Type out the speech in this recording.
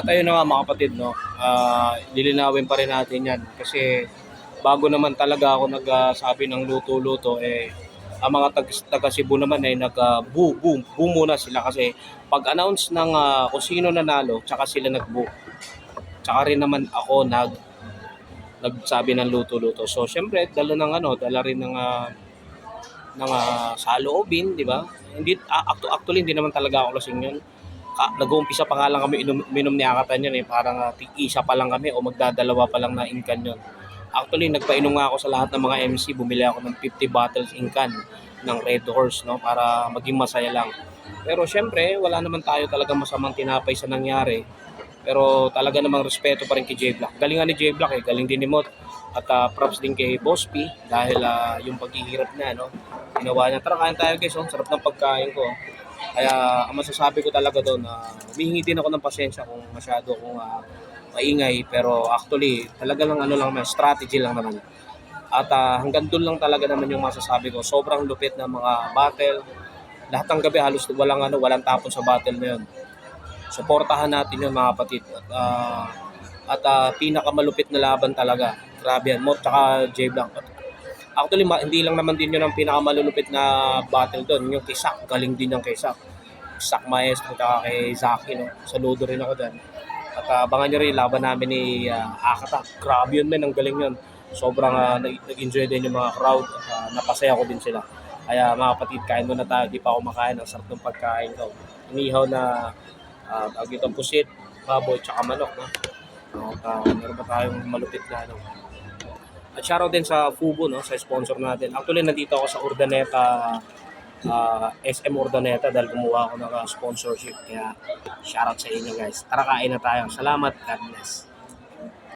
At ayun na nga mga kapatid, no, ah, lilinawin pa rin natin yan. Kasi bago naman talaga ako nagsabi ng luto-luto, eh, ang mga tag, taga Cebu naman ay nag-boo, boom, boom muna sila kasi pag-announce ng ah, kung sino nanalo, tsaka sila nag-boo. Tsaka rin naman ako nag nagsabi ng luto-luto. So, syempre, dala ng ano, dala rin ng ah, ng ah, saloobin, di ba? Hindi, actu- actually, hindi naman talaga ako lasing yun. Ka, nag-uumpisa pa nga lang kami inom, minom ni Akatan yun eh. Parang uh, isa pa lang kami o magdadalawa pa lang na inkan yun. Actually, nagpainom nga ako sa lahat ng mga MC. Bumili ako ng 50 bottles inkan ng Red Horse, no? Para maging masaya lang. Pero syempre, wala naman tayo talagang masamang tinapay sa nangyari. Pero talaga namang respeto pa rin kay J Black. Galing nga ni J Black eh, galing din ni Mot. At ah, props din kay Boss P dahil ah, yung paghihirap na, no? Ginawa niya. Tara, kain tayo guys, oh. sarap ng pagkain ko. Kaya ang masasabi ko talaga doon, na humihingi din ako ng pasensya kung masyado akong ah, maingay. Pero actually, talaga lang ano lang, may strategy lang naman. At ah, hanggang doon lang talaga naman yung masasabi ko. Sobrang lupit ng mga battle. Lahat ng gabi halos walang ano, walang tapon sa battle na yun. Suportahan natin yun mga kapatid. At, ah, at ah, pinakamalupit na laban talaga. Grabe yan. Mo tsaka J Black. Actually, ma- hindi lang naman din yun ang pinakamalulupit na battle doon. Yung kay Sak, galing din yung kay Sak. Sak Maestro tsaka kay Zaki. No? Saludo rin ako doon. At abangan nyo rin laban namin ni uh, Akata. Grabe yun men, ang galing yun. Sobrang nag- nag-enjoy din yung mga crowd. Ah, napasaya ko din sila. Kaya mga kapatid, kain muna tayo. Di pa ako makain. Ang sarap ng pagkain ko. Inihaw na uh, tawag itong pusit, baboy, tsaka manok. No? At ah, meron pa tayong malupit na ano, at shoutout din sa Fubo, no, sa sponsor natin. Actually, nandito ako sa Urdaneta, ah, SM Urdaneta dahil kumuha ako ng ah, sponsorship. Kaya shoutout sa inyo guys. Tara kain na tayo. Salamat. God bless.